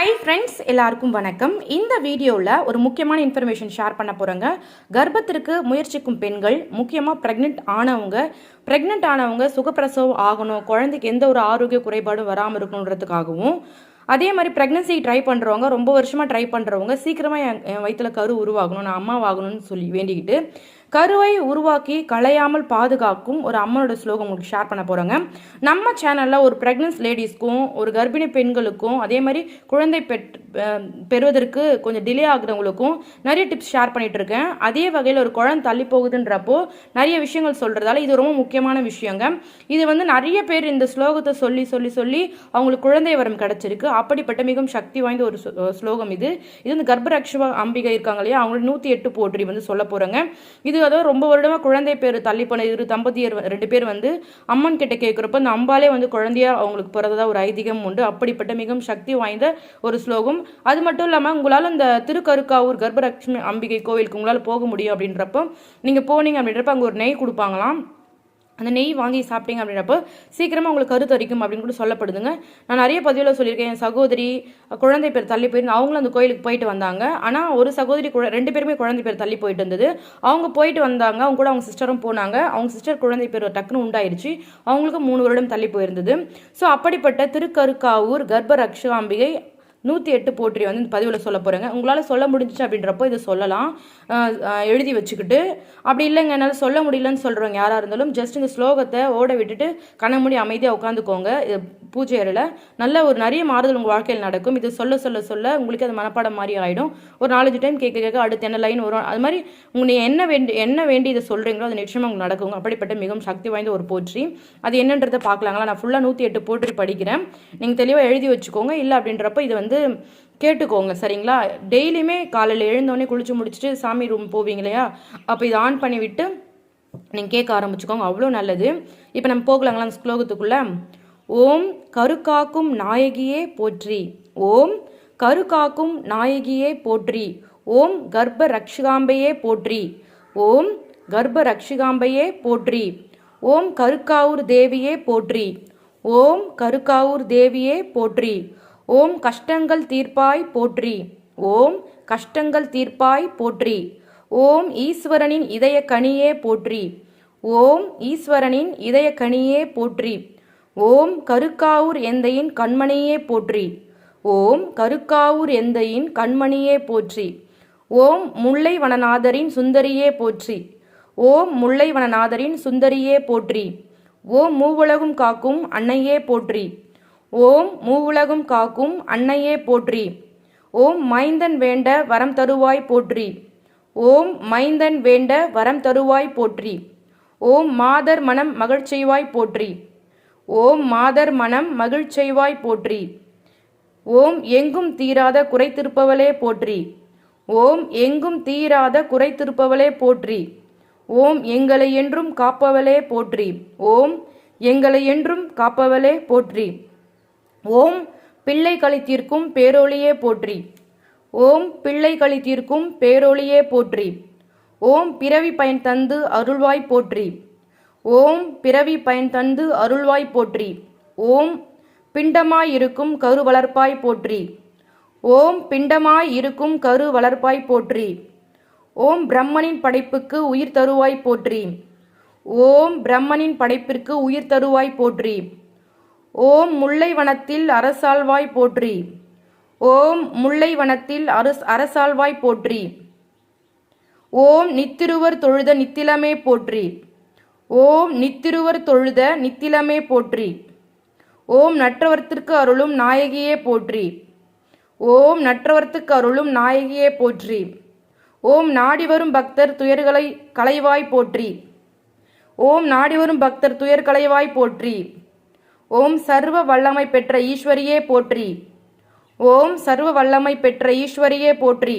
Hi friends எல்லாருக்கும் வணக்கம். இந்த வீடியோவில் ஒரு முக்கியமான இன்ஃபர்மேஷன் ஷேர் பண்ண போகிறோங்க கர்ப்பத்திற்கு முயற்சிக்கும் பெண்கள் முக்கியமாக ப்ரெக்னென்ட் ஆனவங்க ப்ரெக்னென்ட் ஆனவங்க சுகப்பிரசவம் ஆகணும் குழந்தைக்கு எந்த ஒரு ஆரோக்கிய குறைபாடும் வராமல் இருக்கணுன்றதுக்காகவும் அதே மாதிரி ப்ரெக்னன்சி ட்ரை பண்ணுறவங்க ரொம்ப வருஷமாக ட்ரை பண்ணுறவங்க சீக்கிரமாக என் என் வயிற்றில் கரு உருவாகணும் நான் அம்மாவாகணும்னு சொல்லி வேண்டிக்கிட்டு கருவை உருவாக்கி களையாமல் பாதுகாக்கும் ஒரு அம்மனோட ஸ்லோகம் உங்களுக்கு ஷேர் பண்ண போகிறோங்க நம்ம சேனலில் ஒரு ப்ரெக்னன்ஸ் லேடிஸ்க்கும் ஒரு கர்ப்பிணி பெண்களுக்கும் அதே மாதிரி குழந்தை பெற் பெறுவதற்கு கொஞ்சம் டிலே ஆகுறவங்களுக்கும் நிறைய டிப்ஸ் ஷேர் பண்ணிட்டு இருக்கேன். அதே வகையில் ஒரு குழந்தை தள்ளி போகுதுன்றப்போ நிறைய விஷயங்கள் சொல்கிறதால இது ரொம்ப முக்கியமான விஷயங்க. இது வந்து நிறைய பேர் இந்த ஸ்லோகத்தை சொல்லி சொல்லி சொல்லி அவங்களுக்கு குழந்தை வரம் கிடச்சிருக்கு. அப்படிப்பட்ட மிகவும் சக்தி வாய்ந்த ஒரு ஸ்லோகம் இது. இது வந்து கர்ப்பரக்ஷவ அம்பிகை இருக்காங்க இல்லையா? அவங்களோட நூற்றி எட்டு போற்றி வந்து சொல்ல போகிறோங்க இது அதாவது ரொம்ப வருடமாக குழந்தை பேர் தள்ளி போன இரு தம்பதியர் ரெண்டு பேர் வந்து அம்மன் கிட்ட கேட்குறப்ப அந்த அம்பாலே வந்து குழந்தையா அவங்களுக்கு பிறந்ததா ஒரு ஐதீகம் உண்டு. அப்படிப்பட்ட மிகவும் சக்தி வாய்ந்த ஒரு ஸ்லோகம். அது மட்டும் இல்லாமல் உங்களால் இந்த திருக்கருக்காவூர் கர்ப்பலட்சுமி அம்பிகை கோவிலுக்கு உங்களால் போக முடியும் அப்படின்றப்போ நீங்கள் போனீங்க அப்படின்றப்ப அங்கே ஒரு நெய் கொடுப்பாங்களாம். அந்த நெய் வாங்கி சாப்பிட்டீங்க அப்படின்றப்போ சீக்கிரமாக உங்களுக்கு கருத்து அரிக்கும் அப்படின்னு கூட சொல்லப்படுதுங்க. நான் நிறைய பதிவில் சொல்லியிருக்கேன் என் சகோதரி குழந்தை பேர் தள்ளி போயிருந்து அவங்களும் அந்த கோயிலுக்கு போயிட்டு வந்தாங்க. ஆனால் ஒரு சகோதரி குழ- ரெண்டு பேருமே குழந்தை பேர் தள்ளி போயிட்டு இருந்தது. அவங்க போயிட்டு வந்தாங்க அவங்க கூட அவங்க சிஸ்டரும் போனாங்க. அவங்க சிஸ்டர் குழந்தை பேர் டக்குன்னு உண்டாயிருச்சு. அவங்களுக்கு மூணு வருடம் தள்ளி போயிருந்தது. ஸோ அப்படிப்பட்ட திருக்கருக்காவூர் கர்ப்ப ரக்ஷாம்பிகை நூற்றி எட்டு போற்றி வந்து இந்த பதிவில் சொல்ல போகிறேங்க உங்களால் சொல்ல முடிஞ்சிச்சு அப்படின்றப்போ இதை சொல்லலாம். எழுதி வச்சுக்கிட்டு. அப்படி இல்லைங்க என்னால் சொல்ல முடியலன்னு சொல்கிறவங்க யாராக இருந்தாலும் ஜஸ்ட் இந்த ஸ்லோகத்தை ஓட விட்டுட்டு கண்ண மூடி அமைதியாக உட்காந்துக்கோங்க பூஜை அறையில். நல்ல ஒரு நிறைய மாறுதல் உங்கள் வாழ்க்கையில் நடக்கும். இது சொல்ல சொல்ல சொல்ல உங்களுக்கு அது மனப்பாடம் மாதிரி ஆகிடும் ஒரு நாலஞ்சு டைம் கேட்க கேட்க அடுத்து என்ன லைன் வரும்? அது மாதிரி உங்க நீ என்ன வேண்டி என்ன வேண்டி இதை சொல்கிறீங்களோ அது நிச்சயமாக உங்களுக்கு நடக்குங்க. அப்படிப்பட்ட மிகவும் சக்தி வாய்ந்த ஒரு போற்றி அது என்னன்றதை பார்க்கலாங்களா? நான் ஃபுல்லாக நூற்றி எட்டு போற்றி படிக்கிறேன். நீங்கள் தெளிவாக எழுதி வச்சுக்கோங்க. இல்லை அப்படின்றப்ப இது வந்து வந்து கேட்டுக்கோங்க சரிங்களா? டெய்லியுமே காலையில் எழுந்தோடனே குளிச்சு முடிச்சுட்டு சாமி ரூம் போவீங்க இல்லையா? அப்போ இதை ஆன் பண்ணி விட்டு நீங்கள் கேட்க ஆரம்பிச்சுக்கோங்க. அவ்வளோ நல்லது. இப்போ நம்ம போகலாங்களா அந்த ஸ்லோகத்துக்குள்ளே? ஓம் கருக்காக்கும் நாயகியே போற்றி. ஓம் கருக்காக்கும் நாயகியே போற்றி. ஓம் கர்ப்ப ரக்ஷிகாம்பையே போற்றி. ஓம் கர்ப்ப ரக்ஷிகாம்பையே போற்றி. ஓம் கருக்காவூர் தேவியே போற்றி. ஓம் கருக்காவூர் தேவியே போற்றி. ஓம் கஷ்டங்கள் தீர்ப்பாய் போற்றி. ஓம் கஷ்டங்கள் தீர்ப்பாய் போற்றி. ஓம் ஈஸ்வரனின் இதய கனியே போற்றி. ஓம் ஈஸ்வரனின் இதய கனியே போற்றி. ஓம் கருக்காவூர் எந்தையின் கண்மணியே போற்றி. ஓம் கருக்காவூர் எந்தையின் கண்மணியே போற்றி. ஓம் முல்லை வனநாதரின் சுந்தரியே போற்றி. ஓம் முல்லை வனநாதரின் சுந்தரியே போற்றி. ஓம் மூவுலகும் காக்கும் அன்னையே போற்றி. ஓம் மூவுலகும் காக்கும் அன்னையே போற்றி. ஓம் மைந்தன் வேண்ட வரம் தருவாய் போற்றி. ஓம் மைந்தன் வேண்ட வரம் தருவாய் போற்றி. ஓம் மாதர் மனம் மகிழ்ச்செய்வாய் போற்றி. ஓம் மாதர் மனம் மகிழ்ச்செய்வாய் போற்றி. ஓம் எங்கும் தீராத குறைத்திருப்பவளே போற்றி. ஓம் எங்கும் தீராத குறைத்திருப்பவளே போற்றி. ஓம் எங்களை என்றும் காப்பவளே போற்றி. ஓம் எங்களை என்றும் காப்பவளே போற்றி. ஓம் பிள்ளை கழித்தீர்க்கும் பேரொளியே போற்றி. ஓம் பிள்ளை கழித்தீர்க்கும் பேரொளியே போற்றி. ஓம் பிறவி பயன் தந்து அருள்வாய் போற்றி. ஓம் பிறவி பயன் தந்து அருள்வாய் போற்றி. ஓம் பிண்டமாய் இருக்கும் கரு வளர்ப்பாய் போற்றி. ஓம் பிண்டமாய் இருக்கும் கரு வளர்ப்பாய் போற்றி. ஓம் பிரம்மனின் படைப்புக்கு உயிர் தருவாய் போற்றி. ஓம் பிரம்மனின் படைப்பிற்கு உயிர் தருவாய் போற்றி. ஓம் முல்லை வனத்தில் அரசாழ்வாய் போற்றி. ஓம் முல்லை வனத்தில் அரஸ் அரசாழ்வாய் போற்றி. ஓம் நித்திருவர் தொழுத நித்திலமே போற்றி. ஓம் நித்திருவர் தொழுத நித்திலமே போற்றி. ஓம் நற்றவர்த்திற்கு அருளும் நாயகியே போற்றி. ஓம் நற்றவர்த்துக்கு அருளும் நாயகியே போற்றி. ஓம் நாடி வரும் பக்தர் துயர்களை களைவாய் போற்றி. ஓம் நாடி வரும் பக்தர் துயர் களைவாய் போற்றி. ஓம் சர்வ வல்லமை பெற்ற ஈஸ்வரியே போற்றி. ஓம் சர்வ வல்லமை பெற்ற ஈஸ்வரியே போற்றி.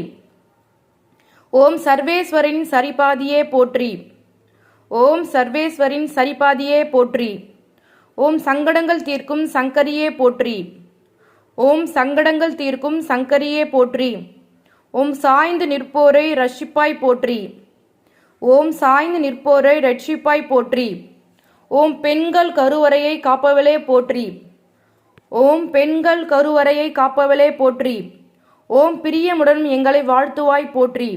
ஓம் சர்வேஸ்வரின் சரிபாதியே போற்றி. ஓம் சர்வேஸ்வரின் சரிபாதியே போற்றி. ஓம் சங்கடங்கள் தீர்க்கும் சங்கரியே போற்றி. ஓம் சங்கடங்கள் தீர்க்கும் சங்கரியே போற்றி. ஓம் சாய்ந்து நிற்போரை ரட்சிப்பாய் போற்றி. ஓம் சாய்ந்து நிற்போரை ரட்சிப்பாய் போற்றி. ஓம் பெண்கள் கருவறையை காப்பவளே போற்றி. ஓம் பெண்கள் கருவறையை காப்பவளே போற்றி. ஓம் பிரியமுடன் எங்களை வாழ்த்துவாய் போற்றி.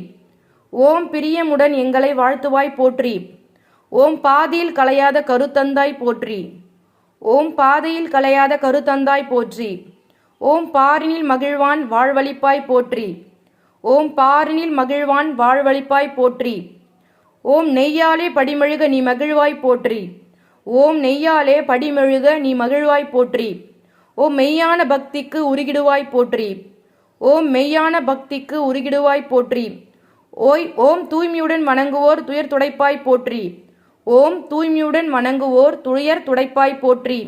ஓம் பிரியமுடன் எங்களை வாழ்த்துவாய் போற்றி. ஓம் பாதியில் கலையாத கருத்தந்தாய் போற்றி. ஓம் பாதையில் கலையாத கருத்தந்தாய் போற்றி. ஓம் பாரினில் மகிழ்வான் வாழ்வழிப்பாய் போற்றி. ஓம் பாரினில் மகிழ்வான் வாழ்வழிப்பாய் போற்றி. ஓம் நெய்யாலே படிமெழுக நீ மகிழ்வாய் போற்றி. ஓம் நெய்யாலே படிமெழுக நீ மகிழ்வாய் போற்றி. ஓம் மெய்யான பக்திக்கு உருகிடுவாய் போற்றி. ஓம் மெய்யான பக்திக்கு உருகிடுவாய் போற்றி. ஓய் ஓம் தூய்மையுடன் வணங்குவோர் துயர் துடைப்பாய் போற்றி. ஓம் தூய்மையுடன் வணங்குவோர் துயர் துடைப்பாய் போற்றி.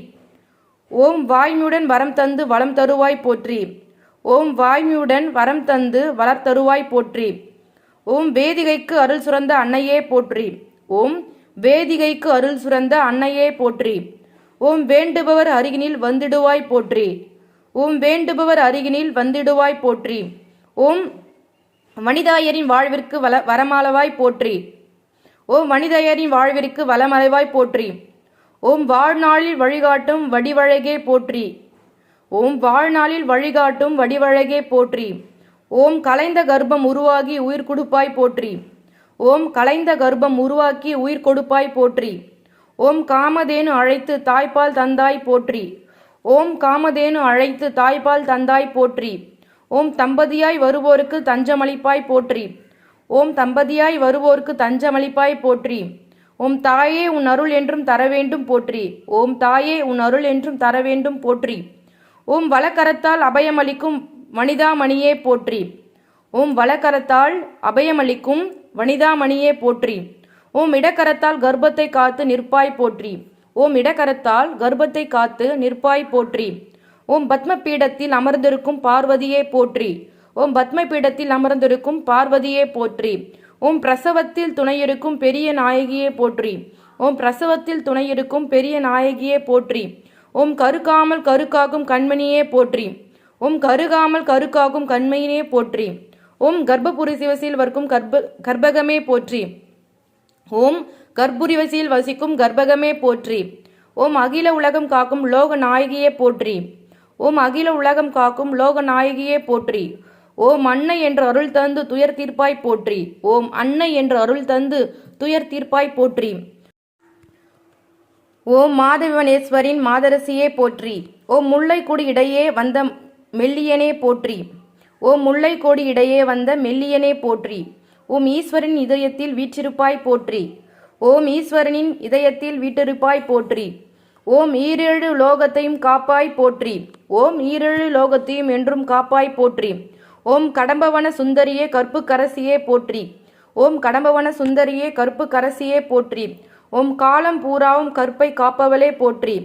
ஓம் வாய்மையுடன் வரம் தந்து வளம் தருவாய் போற்றி. ஓம் வாய்மையுடன் வரம் தந்து வளர் தருவாய் போற்றி. ஓம் வேதிகைக்கு அருள் சுரந்த அன்னையே போற்றி. ஓம் வேதிகைக்கு அருள் சுரந்த அன்னையே போற்றி. ஓம் வேண்டுபவர் அருகினில் வந்திடுவாய் போற்றி. ஓம் வேண்டுபவர் அருகினில் வந்திடுவாய் போற்றி. ஓம் மனிதாயரின் வாழ்விற்கு வள வரமாலவாய் போற்றி. ஓம் மனிதாயரின் வாழ்விற்கு வளமலைவாய் போற்றி. ஓம் வாழ்நாளில் வழிகாட்டும் வடிவழகே போற்றி. ஓம் வாழ்நாளில் வழிகாட்டும் வடிவழகே போற்றி. ஓம் கலைந்த கர்ப்பம் உருவாகி உயிர் கொடுப்பாய் போற்றி. ஓம் கலைந்த கர்ப்பம் உருவாக்கி உயிர் கொடுப்பாய் போற்றி. ஓம் காமதேனு அழைத்து தாய்ப்பால் தந்தாய் போற்றி. ஓம் காமதேனு அழைத்து தாய்ப்பால் தந்தாய் போற்றி. ஓம் தம்பதியாய் வருவோருக்கு தஞ்சமளிப்பாய் போற்றி. ஓம் தம்பதியாய் வருவோருக்கு தஞ்சமளிப்பாய் போற்றி. ஓம் தாயே உன் அருள் என்றும் தர வேண்டும் போற்றி. ஓம் தாயே உன் அருள் என்றும் தர வேண்டும் போற்றி. ஓம் வலக்கரத்தால் அபயமளிக்கும் வனிதாமணியே போற்றி. ஓம் வலக்கரத்தால் அபயமளிக்கும் வனிதாமணியே போற்றி. ஓம் இடக்கரத்தால் கர்ப்பத்தை காத்து நிற்பாய் போற்றி. ஓம் இடக்கரத்தால் கர்ப்பத்தை காத்து நிற்பாய் போற்றி. ஓம் பத்ம பீடத்தில் அமர்ந்திருக்கும் பார்வதியே போற்றி. ஓம் பத்ம பீடத்தில் அமர்ந்திருக்கும் பார்வதியே போற்றி. ஓம் பிரசவத்தில் துணையிருக்கும் பெரிய நாயகியே போற்றி. ஓம் பிரசவத்தில் துணையிருக்கும் பெரிய நாயகியே போற்றி. ஓம் கருக்காமல் கருக்காகும் கண்மணியே போற்றி. ஓம் கருகாமல் கருக்காகும் கண்மையினே போற்றி. ஓம் கர்ப்பபுரி சிவசியில் வர்க்கும் கர்ப்ப கர்ப்பகமே போற்றி. ஓம் கர்ப்புரிவசியில் வசிக்கும் கர்ப்பகமே போற்றி. ஓம் அகில உலகம் காக்கும் லோக நாயகியே போற்றி. ஓம் அகில உலகம் காக்கும் லோக நாயகியே போற்றி. ஓம் அன்னை என்ற அருள் தந்து துயர் தீர்ப்பாய் போற்றி. ஓம் அன்னை என்ற அருள் தந்து துயர் தீர்ப்பாய் போற்றி. ஓம் மாதவனேஸ்வரின் மாதரசியே போற்றி. ஓம் முல்லைக்கொடி இடையே வந்த மெல்லியனே போற்றி. ஓம் கோடி இடையே வந்த மெல்லியனே போற்றி. ஓம் ஈஸ்வரின் இதயத்தில் வீற்றிருப்பாய் போற்றி. ஓம் ஈஸ்வரனின் இதயத்தில் வீட்டிருப்பாய் போற்றி. ஓம் ஈரேழு லோகத்தையும் காப்பாய் போற்றி. ஓம் ஈரேழு லோகத்தையும் என்றும் காப்பாய் போற்றி. ஓம் கடம்பவன சுந்தரியே கற்பு கரசியே போற்றி. ஓம் கடம்பவன சுந்தரியே கற்பு கரசியே போற்றி. ஓம் காலம் பூராவும் கற்பை காப்பவளே போற்றி.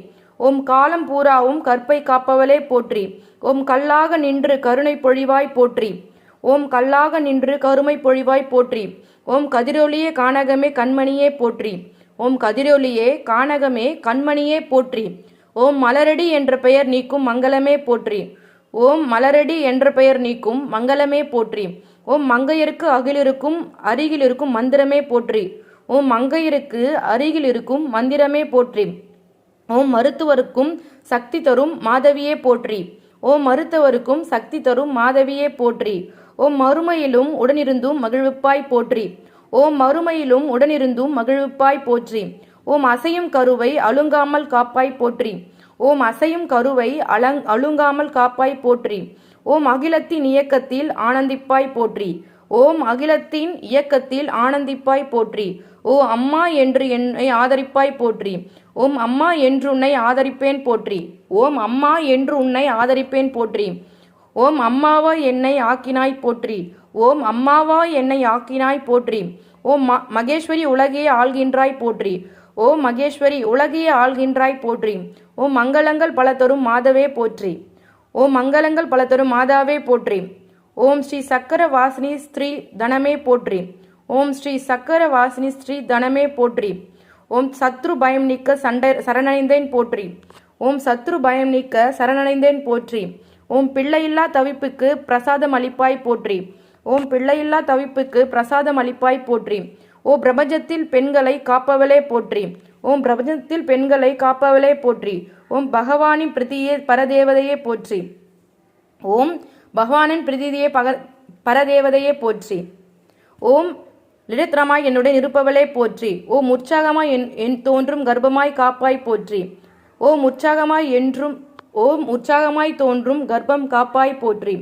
ஓம் காலம் பூராவும் கற்பை காப்பவளே போற்றி. ஓம் கல்லாக நின்று கருணை பொழிவாய் போற்றி. ஓம் கல்லாக நின்று கருமை பொழிவாய் போற்றி. ஓம் கதிரொலியே கானகமே கண்மணியே போற்றி. ஓம் கதிரொலியே கானகமே கண்மணியே போற்றி. ஓம் மலரடி என்ற பெயர் நீக்கும் மங்களமே போற்றி. ஓம் மலரடி என்ற பெயர் நீக்கும் மங்களமே போற்றி. ஓம் மங்கையருக்கு அகிலிருக்கும் அருகில் இருக்கும் மந்திரமே போற்றி. ஓம் மங்கையருக்கு அருகில் இருக்கும் மந்திரமே போற்றி. ஓம் மருத்துவருக்கும் சக்தி தரும் மாதவியே போற்றி. ஓம் மருத்துவருக்கும் சக்தி தரும் மாதவியே போற்றி. ஓம் மறுமையிலும் உடனிருந்தும் மகிழ்விப்பாய் போற்றி. ஓம் மறுமையிலும் உடனிருந்தும் மகிழ்விப்பாய் போற்றி. ஓம் அசையும் கருவை அழுங்காமல் காப்பாய் போற்றி. ஓம் அசையும் கருவை அலங் அழுங்காமல் காப்பாய் போற்றி. ஓம் அகிலத்தின் இயக்கத்தில் ஆனந்திப்பாய் போற்றி. ஓம் அகிலத்தின் இயக்கத்தில் ஆனந்திப்பாய் போற்றி. ஓ அம்மா என்று என்னை ஆதரிப்பாய் போற்றி. ஓம் அம்மா என்று உன்னை ஆதரிப்பேன் போற்றி. ஓம் அம்மா என்று உன்னை ஆதரிப்பேன் போற்றி. ஓம் அம்மாவா என்னை ஆக்கினாய் போற்றி. ஓம் அம்மாவா என்னை ஆக்கினாய் போற்றி. ஓம் ம மகேஸ்வரி உலகையே ஆள்கின்றாய் போற்றி. ஓம் மகேஸ்வரி உலகையே ஆள்கின்றாய் போற்றி. ஓம் மங்களங்கள் பல தரும் மாதவே போற்றி. ஓம் மங்களங்கள் பல தரும் மாதாவே போற்றி. ஓம் ஸ்ரீ சக்கர வாசினி ஸ்ரீ தனமே போற்றி. ஓம் ஸ்ரீ சக்கர வாசினி ஸ்ரீ தனமே போற்றி. ஓம் சத்ரு பயம் நீக்க சண்டை சரணடைந்தேன் போற்றி. ஓம் சத்ரு பயம் நீக்க சரணடைந்தேன் போற்றி. ஓம் பிள்ளையில்லா தவிப்புக்கு பிரசாதம் அளிப்பாய் போற்றி. ஓம் பிள்ளையில்லா தவிப்புக்கு பிரசாதம் அளிப்பாய் போற்றி. ஓ பிரபஞ்சத்தில் பெண்களை காப்பவளே போற்றி. ஓம் பிரபஞ்சத்தில் பெண்களை காப்பவளே போற்றி. ஓம் பகவானின் பிரதியே பரதேவதையே போற்றி. ஓம் பகவானின் பிரதிதியை பக பரதேவதையே போற்றி. ஓம் லிடத்ரமாய் என்னுடன் இருப்பவளே போற்றி. ஓம் உற்சாகமாய் என் என் தோன்றும் கர்ப்பமாய் காப்பாய் போற்றி. ஓம் உற்சாகமாய் என்றும் ஓம் உற்சாகமாய் தோன்றும் கர்ப்பம் காப்பாய் போற்றி.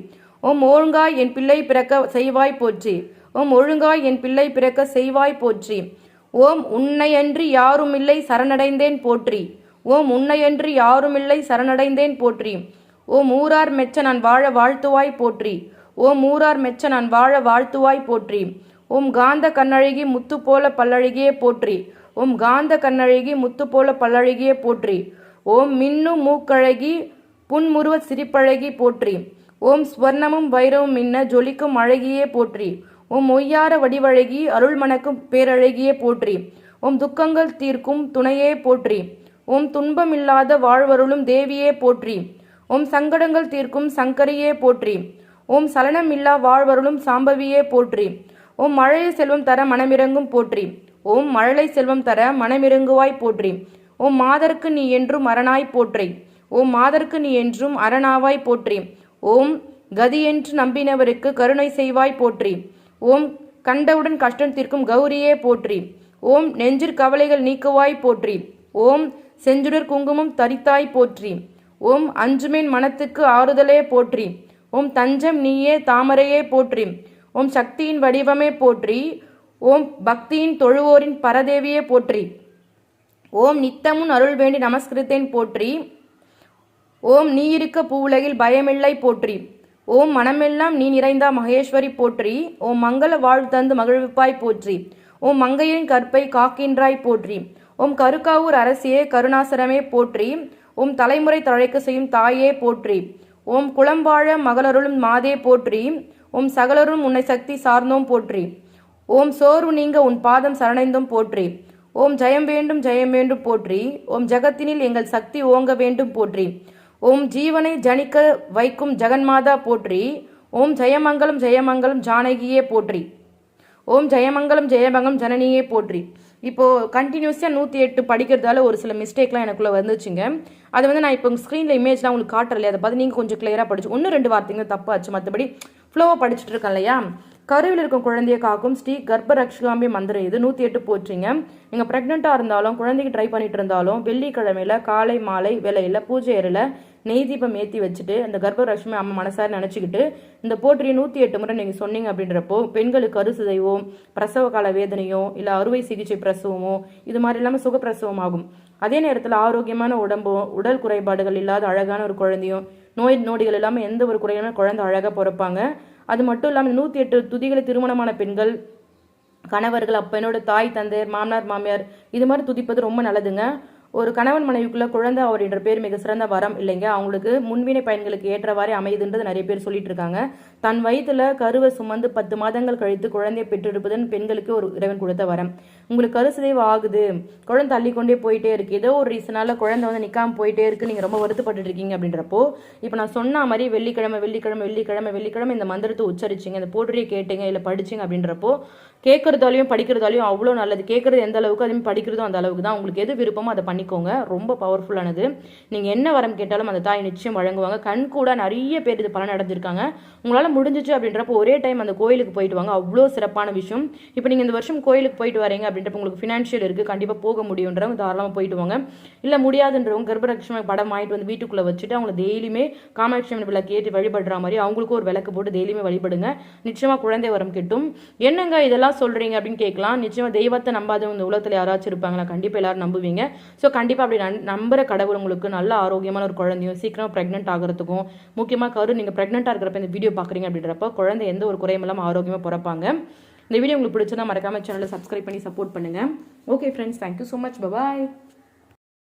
ஓம் ஒழுங்காய் என் பிள்ளை பிறக்க செய்வாய் போற்றி. ஓம் ஒழுங்காய் என் பிள்ளை பிறக்க செய்வாய் போற்றி. ஓம் உன்னையன்றி யாருமில்லை சரணடைந்தேன் போற்றி. ஓம் உன்னையன்றி யாருமில்லை சரணடைந்தேன் போற்றி. ஓம் ஊரார் மெச்ச நான் வாழ வாழ்த்துவாய் போற்றி. ஓம் ஊரார் மெச்ச நான் வாழ வாழ்த்துவாய் போற்றி. ஓம் காந்த கண்ணழகி முத்து போல பல்லழகியே போற்றி. ஓம் காந்த கண்ணழகி முத்து போல பல்லழகியே போற்றி. ஓம் மின்னு மூக்கழகி புன்முருவ சிரிப்பழகி போற்றி. ஓம் ஸ்வர்ணமும் வைரவும் மின்ன ஜொலிக்கும் அழகியே போற்றி. ஓம் ஒய்யார வடிவழகி அருள் மணக்கும் பேரழகியே போற்றி. ஓம் துக்கங்கள் தீர்க்கும் துணையே போற்றி. ஓம் துன்பமில்லாத வாழ்வருளும் தேவியே போற்றி. ஓம் சங்கடங்கள் தீர்க்கும் சங்கரியே போற்றி. ஓம் சலனம் இல்லா வாழ்வருளும் சாம்பவியே போற்றி. ஓம் மழையை செல்வம் தர மனமிறங்கும் போற்றி. ஓம் மழலை செல்வம் தர மனமிறங்குவாய் போற்றி. ஓம் மாதர்க்கு நீ என்றும் அரணாய் போற்றி. ஓம் மாதர்க்கு நீ என்றும் அரணாவாய் போற்றி. ஓம் கதி என்று நம்பினவருக்கு கருணை செய்வாய் போற்றி. ஓம் கண்டவுடன் கஷ்டம் தீர்க்கும் கௌரியே போற்றி. ஓம் நெஞ்சிற் கவலைகள் நீக்குவாய் போற்றி. ஓம் செஞ்சுடர் குங்குமம் தரித்தாய் போற்றி. ஓம் அஞ்சுமின் மனத்துக்கு ஆறுதலே போற்றி. ஓம் தஞ்சம் நீயே தாமரையே போற்றி. ஓம் சக்தியின் வடிவமே போற்றி. ஓம் பக்தியின் தொழுவோரின் பரதேவியே போற்றி. ஓம் நித்தமுன் அருள் வேண்டி நமஸ்கிருத்தேன் போற்றி. ஓம் நீ இருக்க பூவுலகில் பயமில்லை போற்றி. ஓம் மனமெல்லாம் நீ நிறைந்தா மகேஸ்வரி போற்றி. ஓம் மங்கள வாழ் தந்து மகிழ்விப்பாய் போற்றி. ஓம் மங்கையின் கற்பை காக்கின்றாய் போற்றி. ஓம் கருக்காவூர் அரசியே கருணாசரமே போற்றி. உம் தலைமுறை தழைக்க செய்யும் தாயே போற்றி. ஓம் குளம்பாழ மகளருளும் மாதே போற்றி. ஓம் சகலரும் உன்னை சக்தி சார்ந்தோம் போற்றி. ஓம் சோர்வு நீங்க உன் பாதம் சரணைந்தும் போற்றி. ஓம் ஜெயம் வேண்டும் ஜெயம் வேண்டும் போற்றி. ஓம் ஜகத்தினில் எங்கள் சக்தி ஓங்க வேண்டும் போற்றி. ஓம் ஜீவனை ஜனிக்க வைக்கும் ஜெகன்மாதா போற்றி. ஓம் ஜெயமங்கலம் ஜெயமங்கலம் ஜானகியே போற்றி. ஓம் ஜெயமங்கலம் ஜெயமங்கலம் ஜனனியே போற்றி. இப்போது கண்டினியூஸாக நூற்றி எட்டு படிக்கிறதால ஒரு சில மிஸ்டேக்லாம் எனக்குள்ளே வந்துச்சுங்க. அது வந்து நான் இப்போ ஸ்க்ரீனில் இமேஜ்லாம் உங்களுக்கு காட்டுறலையே அதை பார்த்து நீங்கள் கொஞ்சம் கிளியராக படிச்சு ஒன்று ரெண்டு வார்த்தைங்க தப்பாச்சு. மற்றபடி ஃப்ளோவாக படிச்சுட்டு இருக்கேன் இல்லையா? கருவில் இருக்கும் குழந்தையை காக்கும் ஸ்ரீ கர்ப்ப ரக்ஷகாம்பி மந்திரம் இது. நூற்றி எட்டு போற்றிங்க. நீங்கள் ப்ரெக்னெண்ட்டாக இருந்தாலும் குழந்தைக்கு ட்ரை பண்ணிட்டு இருந்தாலும் வெள்ளிக்கிழமையில் காலை மாலை விலையில் பூஜை அறையில் நெய் தீபம் ஏற்றி வச்சுட்டு அந்த கர்ப்பரட்சுமி அம்மா மனசார நினச்சிக்கிட்டு இந்த போற்றியை நூற்றி எட்டு முறை நீங்கள் சொன்னீங்க அப்படின்றப்போ பெண்களுக்கு கருசுதைவோ பிரசவ கால வேதனையோ இல்லை அறுவை சிகிச்சை பிரசவமோ இது மாதிரி இல்லாமல் சுகப்பிரசவம் ஆகும். அதே நேரத்தில் ஆரோக்கியமான உடம்பும் உடல் குறைபாடுகள் இல்லாத அழகான ஒரு குழந்தையும் நோய் நோடிகள் இல்லாமல் எந்த ஒரு குறையான குழந்தை அழகாக பிறப்பாங்க. அது மட்டும் இல்லாமல் நூற்றி எட்டு துதிகளை திருமணமான பெண்கள் கணவர்கள் அப்பனோட தாய் தந்தையர் மாமனார் மாமியார் இது மாதிரி துதிப்பது ரொம்ப நல்லதுங்க. ஒரு கணவன் மனைவிக்குள்ள குழந்தை அப்படின்ற பேர் மிக சிறந்த வரம் இல்லைங்க. அவங்களுக்கு முன்வினை பயன்களுக்கு ஏற்றவாறே அமையுதுன்றது நிறைய பேர் சொல்லிட்டு இருக்காங்க. தன் வயிற்றுல கருவை சுமந்து பத்து மாதங்கள் கழித்து குழந்தையை பெற்றெடுப்பதன் பெண்களுக்கு ஒரு இறைவன் கொடுத்த வரம். உங்களுக்கு கரு சிதைவு ஆகுது. குழந்தை தள்ளி கொண்டே போயிட்டே இருக்கு. ஏதோ ஒரு ரீசனால குழந்தை வந்து நிக்காம போயிட்டே இருக்கு. நீங்க ரொம்ப வருத்தப்பட்டு இருக்கீங்க அப்படின்றப்போ இப்போ நான் சொன்ன மாதிரி வெள்ளிக்கிழமை வெள்ளிக்கிழமை வெள்ளிக்கிழமை வெள்ளிக்கிழமை இந்த மந்திரத்தை உச்சரிச்சிங்க. இந்த போற்றியை கேட்டீங்க இல்லை படிச்சிங்க அப்படின்றப்போ கேட்கறதாலையும் படிக்கிறதாலையும் அவ்வளோ நல்லது. கேட்கறது எந்த அளவுக்கு அதுவும் படிக்கிறதும் அந்த அளவுக்கு தான். உங்களுக்கு எது விருப்பமோ அதை பண்ணிக்கோங்க. ரொம்ப பவர்ஃபுல்லானது நீங்கள் என்ன வரம் கேட்டாலும் அந்த தாய் நிச்சயம் வழங்குவாங்க. கண் கூட நிறைய பேர் இது பலன் அடைஞ்சிருக்காங்க உங்களால் முடிஞ்சிச்சு அப்படின்றப்போ ஒரே டைம் அந்த கோயிலுக்கு போயிட்டு வாங்க. அவ்வளோ சிறப்பான விஷயம். இப்போ நீங்கள் இந்த வருஷம் கோயிலுக்கு போயிட்டு வரீங்க அப்படின்றப்ப உங்களுக்கு ஃபினான்ஷியல் இருக்குது கண்டிப்பாக போக முடியுன்றவங்க தாராளமாக போயிட்டு வாங்க. இல்லை முடியாதுன்றவங்க கர்ப்பலட்சுமி படம் வாங்கிட்டு வந்து வீட்டுக்குள்ளே வச்சுட்டு அவங்கள டெய்லியுமே காமாட்சி அம்மன் விளக்கு ஏற்றி வழிபடுற மாதிரி அவங்களுக்கும் ஒரு விளக்கு போட்டு டெய்லியுமே வழிபடுங்க. நிச்சயமாக குழந்தை வரம் கிட்டும். என்னங்க இதெல்லாம் சொல்கிறீங்க அப்படின்னு கேட்கலாம். நிச்சயமாக தெய்வத்தை நம்பாதவங்க இந்த உலகத்தில் யாராச்சும் இருப்பாங்களா? கண்டிப்பாக எல்லாரும் நம்புவீங்க. ஸோ கண்டிப்பாக அப்படி நன் நம்புற கடவுள் உங்களுக்கு நல்ல ஆரோக்கியமான ஒரு குழந்தையும் சீக்கிரம் ப்ரெக்னென்ட் ஆகிறதுக்கும் முக்கியமாக கரு நீங்கள் ப்ரெக்னெண்ட்டாக இருக்கிறப்ப இந்த வீடியோ பார்க்குறீங்க அப்படின்றப்ப குழந்தை எந்த ஒரு குறையும் இல்லாமல் ஆரோக்கியமாக பிறப்பாங்க. இந்த வீடியோ உங்களுக்கு பிடிச்சதா மறக்காம சேனலை சப்ஸ்கிரைப் பண்ணி சப்போர்ட் பண்ணுங்கள் okay friends thank you so much bye bye